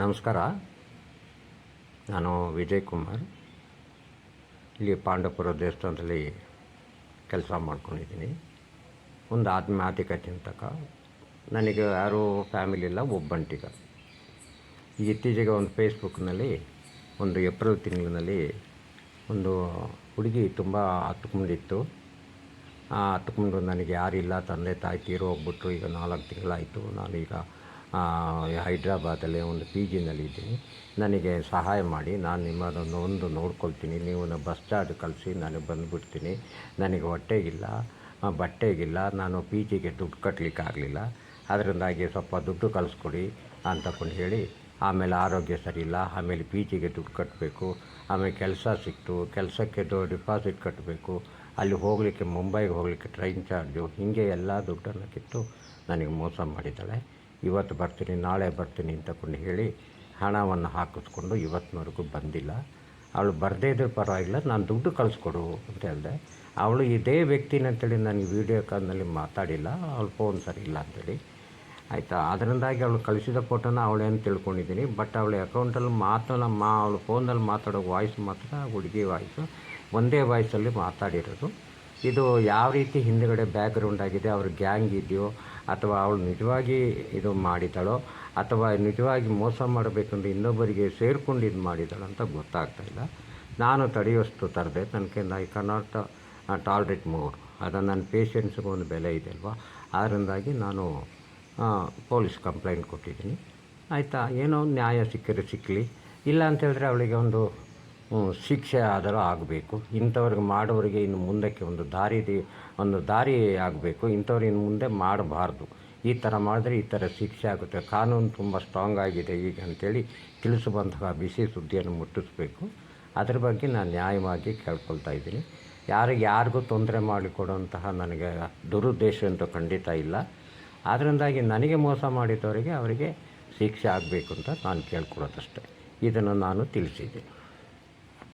ನಮಸ್ಕಾರ. ನಾನು ವಿಜಯ್ ಕುಮಾರ್. ಇಲ್ಲಿ ಪಾಂಡವಪುರ ದೇವಸ್ಥಾನದಲ್ಲಿ ಕೆಲಸ ಮಾಡ್ಕೊಂಡಿದ್ದೀನಿ. ಒಂದು ಆತ್ಮಾತಿಕ ಚಿಂತಕ ನನಗೆ ಯಾರೂ ಫ್ಯಾಮಿಲಿ ಇಲ್ಲ, ಒಬ್ಬಂಟಿಗ. ಇತ್ತೀಚೆಗೆ ಒಂದು ಫೇಸ್ಬುಕ್ನಲ್ಲಿ, ಒಂದು ಏಪ್ರಿಲ್ ತಿಂಗಳಿನಲ್ಲಿ ಒಂದು ಹುಡುಗಿ ತುಂಬ ಹತ್ಕೊಂಡಿತ್ತು. ಹತ್ಕೊಂಡು ನನಗೆ ಯಾರಿಲ್ಲ, ತಂದೆ ತಾಯಿ ತೀರು ಹೋಗ್ಬಿಟ್ರು ಈಗ ನಾಲ್ಕು ತಿಂಗಳಾಯಿತು. ನಾನೀಗ ಹೈದ್ರಾಬಾದಲ್ಲಿ ಒಂದು ಪಿ ಜಿನಲ್ಲಿ ಇದ್ದೀನಿ. ನನಗೆ ಸಹಾಯ ಮಾಡಿ, ನಾನು ನಿಮ್ಮದನ್ನು ಒಂದು ನೋಡ್ಕೊಳ್ತೀನಿ. ನೀವು ಬಸ್ ಚಾರ್ಜ್ ಕಳಿಸಿ ನನಗೆ ಬಂದುಬಿಡ್ತೀನಿ. ನನಗೆ ಹೊಟ್ಟೆಗಿಲ್ಲ ಬಟ್ಟೆಗಿಲ್ಲ ನಾನು ಪಿ ಜಿಗೆ ದುಡ್ಡು ಕಟ್ಟಲಿಕ್ಕೆ ಆಗಲಿಲ್ಲ. ಅದರಿಂದಾಗಿ ಸ್ವಲ್ಪ ದುಡ್ಡು ಕಳಿಸ್ಕೊಡಿ ಅಂತಕೊಂಡು ಹೇಳಿ, ಆಮೇಲೆ ಆರೋಗ್ಯ ಸರಿಯಿಲ್ಲ ಆಮೇಲೆ ಪಿ ಜಿಗೆ ದುಡ್ಡು ಕಟ್ಟಬೇಕು, ಆಮೇಲೆ ಕೆಲಸ ಸಿಕ್ತು, ಕೆಲಸಕ್ಕೆ ಡಿಪಾಸಿಟ್ ಕಟ್ಟಬೇಕು. ಅಲ್ಲಿ ಹೋಗಲಿಕ್ಕೆ, ಮುಂಬೈಗೆ ಹೋಗಲಿಕ್ಕೆ ಟ್ರೈನ್ ಚಾರ್ಜು ಹೀಗೆ ಎಲ್ಲ ದುಡ್ಡನ್ನು ಕಿತ್ತು ನನಗೆ ಮೋಸ ಮಾಡಿದ್ದಾಳೆ. ಇವತ್ತು ಬರ್ತೀನಿ, ನಾಳೆ ಬರ್ತೀನಿ ಅಂತಕೊಂಡು ಹೇಳಿ ಹಣವನ್ನು ಹಾಕಿಸ್ಕೊಂಡು ಇವತ್ತಿನವರೆಗೂ ಬಂದಿಲ್ಲ. ಅವಳು ಬರದೇ ಇದ್ರೂ ಪರವಾಗಿಲ್ಲ, ನಾನು ದುಡ್ಡು ಕಳಿಸ್ಕೊಡು ಅಂತ ಹೇಳಿದೆ. ಅವಳು ಇದೇ ವ್ಯಕ್ತಿನಂತೇಳಿ ನನಗೆ ವಿಡಿಯೋ ಕಾಲ್ನಲ್ಲಿ ಮಾತಾಡಿಲ್ಲ, ಅವಳು ಫೋನ್ ಸರಿ ಇಲ್ಲ ಅಂತೇಳಿ ಆಯಿತಾ? ಅದರಿಂದಾಗಿ ಅವಳು ಕಳಿಸಿದ ಫೋಟೋನ ಅವಳೇನು ತಿಳ್ಕೊಂಡಿದ್ದೀನಿ. ಬಟ್ ಅವಳ ಅಕೌಂಟಲ್ಲಿ ಮಾತನ್ನ ನಮ್ಮ, ಅವಳು ಫೋನಲ್ಲಿ ಮಾತಾಡೋ ವಾಯ್ಸ್ ಮಾತ್ರ ಹುಡುಗಿ ವಾಯ್ಸು, ಒಂದೇ ವಾಯ್ಸಲ್ಲಿ ಮಾತಾಡಿರೋದು. ಇದು ಯಾವ ರೀತಿ ಹಿಂದುಗಡೆ ಬ್ಯಾಕ್ಗ್ರೌಂಡ್ ಆಗಿದೆ, ಅವ್ರ ಗ್ಯಾಂಗ್ ಇದೆಯೋ, ಅಥವಾ ಅವಳು ನಿಜವಾಗಿ ಇದು ಮಾಡಿದಳೋ ಅಥವಾ ನಿಜವಾಗಿ ಮೋಸ ಮಾಡಬೇಕಂದ್ರೆ ಇನ್ನೊಬ್ಬರಿಗೆ ಸೇರಿಕೊಂಡು ಇದು ಮಾಡಿದಳು ಅಂತ ಗೊತ್ತಾಗ್ತಾ ಇಲ್ಲ. ನಾನು ತಡೆಯೋಷ್ಟು ತರದೆ ನನಗೆ ಐ ಕನಾಟ್ ಟಾಲ್ರೇಟ್ ಮೋರ್ ಅದು ನನ್ನ ಪೇಷನ್ಸ್ಗೆ ಒಂದು ಬೆಲೆ ಇದೆ ಅಲ್ವಾ? ಅದರಿಂದಾಗಿ ನಾನು ಪೊಲೀಸ್ ಕಂಪ್ಲೇಂಟ್ ಕೊಟ್ಟಿದ್ದೀನಿ. ಆಯಿತಾ? ಏನೋ ನ್ಯಾಯ ಸಿಕ್ಕರೆ ಸಿಕ್ಕಲಿ ಇಲ್ಲ ಅಂತ ಹೇಳಿದ್ರೆ ಅವಳಿಗೆ ಒಂದು ಶಿಕ್ಷೆ ಆದರೂ ಆಗಬೇಕು. ಇಂಥವ್ರಿಗೆ ಮಾಡೋರಿಗೆ ಇನ್ನು ಮುಂದಕ್ಕೆ ಒಂದು ದಾರಿ ಒಂದು ದಾರಿ ಆಗಬೇಕು. ಇಂಥವ್ರು ಇನ್ನು ಮುಂದೆ ಮಾಡಬಾರ್ದು. ಈ ಥರ ಮಾಡಿದ್ರೆ ಈ ಥರ ಶಿಕ್ಷೆ ಆಗುತ್ತೆ. ಕಾನೂನು ತುಂಬ ಸ್ಟ್ರಾಂಗ್ ಆಗಿದೆ ಈಗ ಅಂತೇಳಿ ತಿಳಿಸುವಂತಹ ಬಿಸಿ ಸುದ್ದಿಯನ್ನು ಮುಟ್ಟಿಸ್ಬೇಕು. ಅದ್ರ ಬಗ್ಗೆ ನಾನು ನ್ಯಾಯವಾಗಿ ಕೇಳ್ಕೊಳ್ತಾ ಇದ್ದೀನಿ. ಯಾರಿಗೆ ಯಾರಿಗೂ ತೊಂದರೆ ಮಾಡಿಕೊಡುವಂತಹ ನನಗೆ ದುರುದ್ದೇಶ ಅಂತೂ ಖಂಡಿತ ಇಲ್ಲ. ಅದರಿಂದಾಗಿ ನನಗೆ ಮೋಸ ಮಾಡಿದವರಿಗೆ ಅವರಿಗೆ ಶಿಕ್ಷೆ ಆಗಬೇಕು ಅಂತ ನಾನು ಕೇಳ್ಕೊಳೋದಷ್ಟೇ ಇದನ್ನು ನಾನು ತಿಳಿಸಿದ್ದೀನಿ.